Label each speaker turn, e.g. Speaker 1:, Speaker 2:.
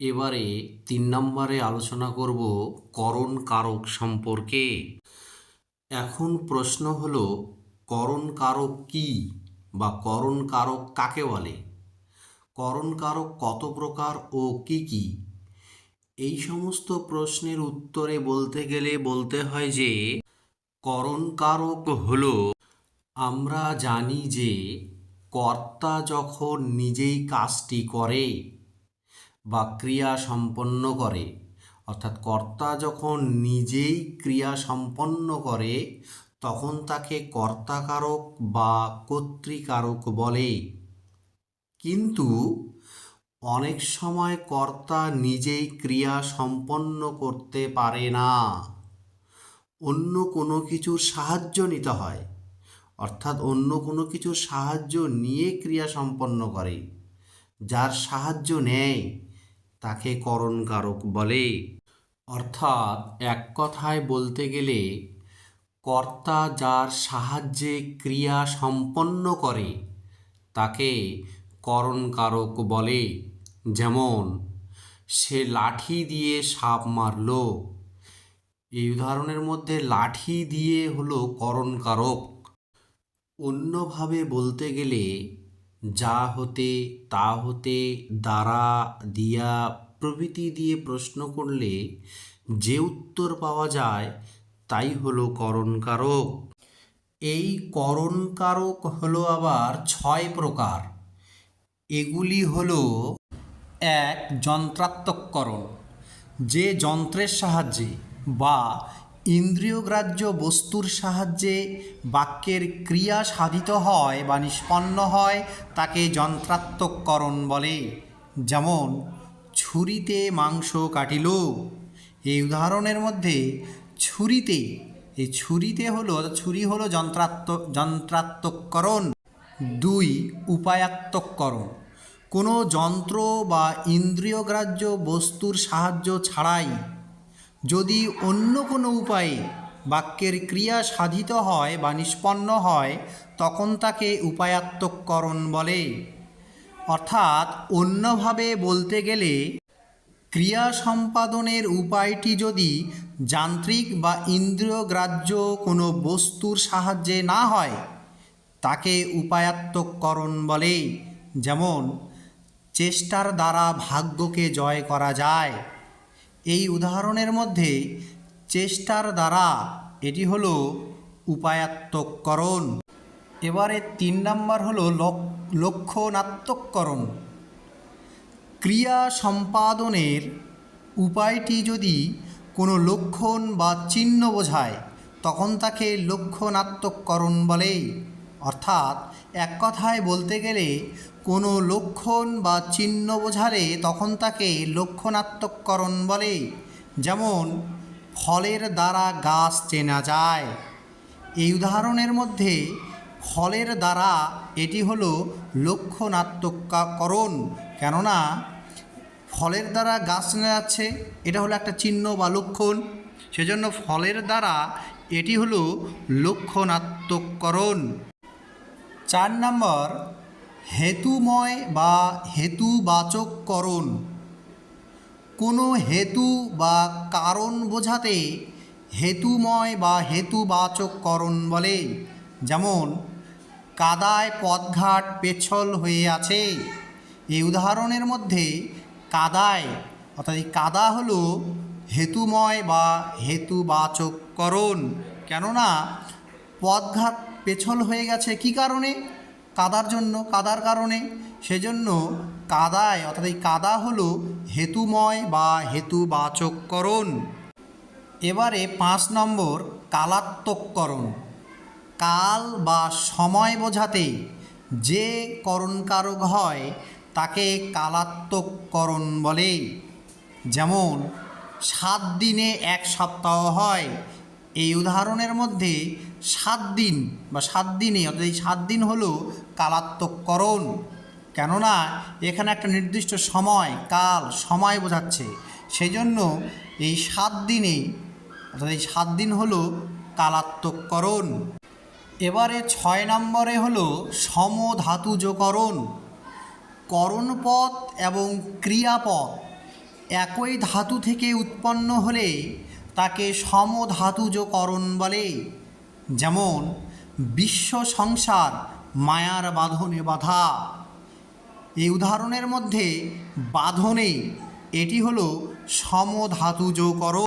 Speaker 1: এবারে তিন নম্বরে আলোচনা করব করণ কারক সম্পর্কে। এখন প্রশ্ন হলো, করণ কারক কি বা করণ কারক কাকে বলে? করণ কারক কত প্রকার ও কি কি? এই সমস্ত প্রশ্নের উত্তরে বলতে গেলে বলতে হয় যে, করণ কারক হলো, আমরা জানি যে কর্তা যখন নিজেই কাজটি করে বা ক্রিয়া সম্পন্ন করে। অর্থাৎ কর্তা যখন নিজেই ক্রিয়া সম্পন্ন করে, তখন তাকে কর্তাকারক বা কর্তৃকারক বলে। কিন্তু অনেক সময় কর্তা নিজেই ক্রিয়া সম্পন্ন করতে পারে না। অন্য কোনো কিছুর সাহায্য নিতে হয়। অর্থাৎ অন্য কোনো কিছুর সাহায্য নিয়ে ক্রিয়া সম্পন্ন করে, যার সাহায্য নেয়। তাকে করণকারক বলে। অর্থাৎ এক কথায় বলতে গেলে, কর্তা যার সাহায্যে ক্রিয়া সম্পন্ন করে, তাকে করণকারক বলে। যেমন, সে লাঠি দিয়ে সাপ মারল। এই উদাহরণের মধ্যে লাঠি দিয়ে হলো করণকারক। অন্যভাবে বলতে গেলে যা হতে, তা হতে, দ্বারা, দিয়া, প্রভৃতি দিয়ে প্রশ্ন করলে যে উত্তর পাওয়া যায়, তাই হলো করণকারক। এই করণকারক হলো আবার ছয় প্রকার। এগুলি হলো এক, যন্ত্রাত্মককরণ। যে যন্ত্রের সাহায্যে বা ইন্দ্রিয়গ্রাহ্য বস্তুর সাহায্যে বাক্যের ক্রিয়া সাধিত হয় বা নিষ্পন্ন হয়, তাকে যন্ত্রাত্মককরণ বলে। যেমন, ছুরিতে মাংস কাটিল। এই উদাহরণের মধ্যে ছুরিতে, এই ছুরিতে হলো ছুরি হলো যন্ত্রাত্ম, যন্ত্রাত্মককরণ। দুই, উপায়াত্মককরণ। কোনো যন্ত্র বা ইন্দ্রিয়গ্রাহ্য বস্তুর সাহায্য ছাড়াই যদি অন্য কোনো উপায়ে বাক্যের ক্রিয়া সাধিত হয় বা নিষ্পন্ন হয়, তখন তাকে উপায়াত্মককরণ বলে। অর্থাৎ অন্যভাবে বলতে গেলে, ক্রিয়া সম্পাদনের উপায়টি যদি যান্ত্রিক বা ইন্দ্রিয়গ্রাহ্য কোনো বস্তুর সাহায্যে না হয়, তাকে উপায়াত্মককরণ বলে। যেমন, চেষ্টার দ্বারা ভাগ্যকে জয় করা যায়। এই উদাহরণের মধ্যে চেষ্টার দ্বারা এটি হলো উপায়াত্মককরণ এবারে তিন নম্বর হলো লক্ষণাত্মককরণ ক্রিয়া সম্পাদনের উপায়টি যদি কোনো লক্ষণ বা চিহ্ন বোঝায়, তখন তাকে লক্ষণাত্মককরণ বলে। অর্থাৎ এক কথায় বলতে গেলে কোনো লক্ষণ বা চিহ্ন বোঝালে তখন তাকে লক্ষণাত্মককরণ বলে। যেমন, ফলের দ্বারা গাছ চেনা যায়। এই উদাহরণের মধ্যে ফলের দ্বারা এটি হলো লক্ষণাত্মককরণ। কেননা, ফলের দ্বারা গাছ চেনা যাচ্ছে, এটা হলো একটা চিহ্ন বা লক্ষণ। সেজন্য ফলের দ্বারা এটি হলো লক্ষণাত্মককরণ। চার নম্বর হেতুময় বা হেতুবাচককরণ কোনো হেতু বা কারণ বোঝাতে হেতুময় বা হেতুবাচককরণ বলে, যেমন, কাদায় পথঘাট পেছল হয়ে আছে। এই উদাহরণের মধ্যে কাদায়, অর্থাৎ এই কাদা হলো হেতুময় বা হেতুবাচককরণ কেননা, পথঘাট পেছল হয়ে গেছে কি কারণে? কাদার জন্য, কাদার কারণে। সেজন্য কাদায়, অর্থাৎ এই কাদা হলো হেতুময় বা হেতুবাচককরণ। এবারে পাঁচ নম্বর, কালাত্মককরণ। কাল বা সময় বোঝাতে যে করণকারক হয়, তাকে কালাত্মককরণ বলে। যেমন, সাত দিনে এক সপ্তাহ হয় এই উদাহরণের মধ্যে সাত দিন বা সাত দিনে, অর্থাৎ এই সাত দিন হলো কালাত্মককরণ কেননা এখানে একটা নির্দিষ্ট সময়, কাল, সময় বোঝাচ্ছে। সেই জন্য এই সাত দিনে, অর্থাৎ এই সাত দিন হলো কালাত্মককরণ এবারে ছয় নম্বরে হলো সমধাতুজকরণ। করণপথ এবং ক্রিয়াপথ একই ধাতু থেকে উৎপন্ন হলে তাকে সমধাতুজকরণ বলে। যেমন, বিশ্ব সংসার মায়ার বাঁধনে বাধা। এই উদাহরণের মধ্যে বাঁধনে এটি হলো সমধাতুজকরণ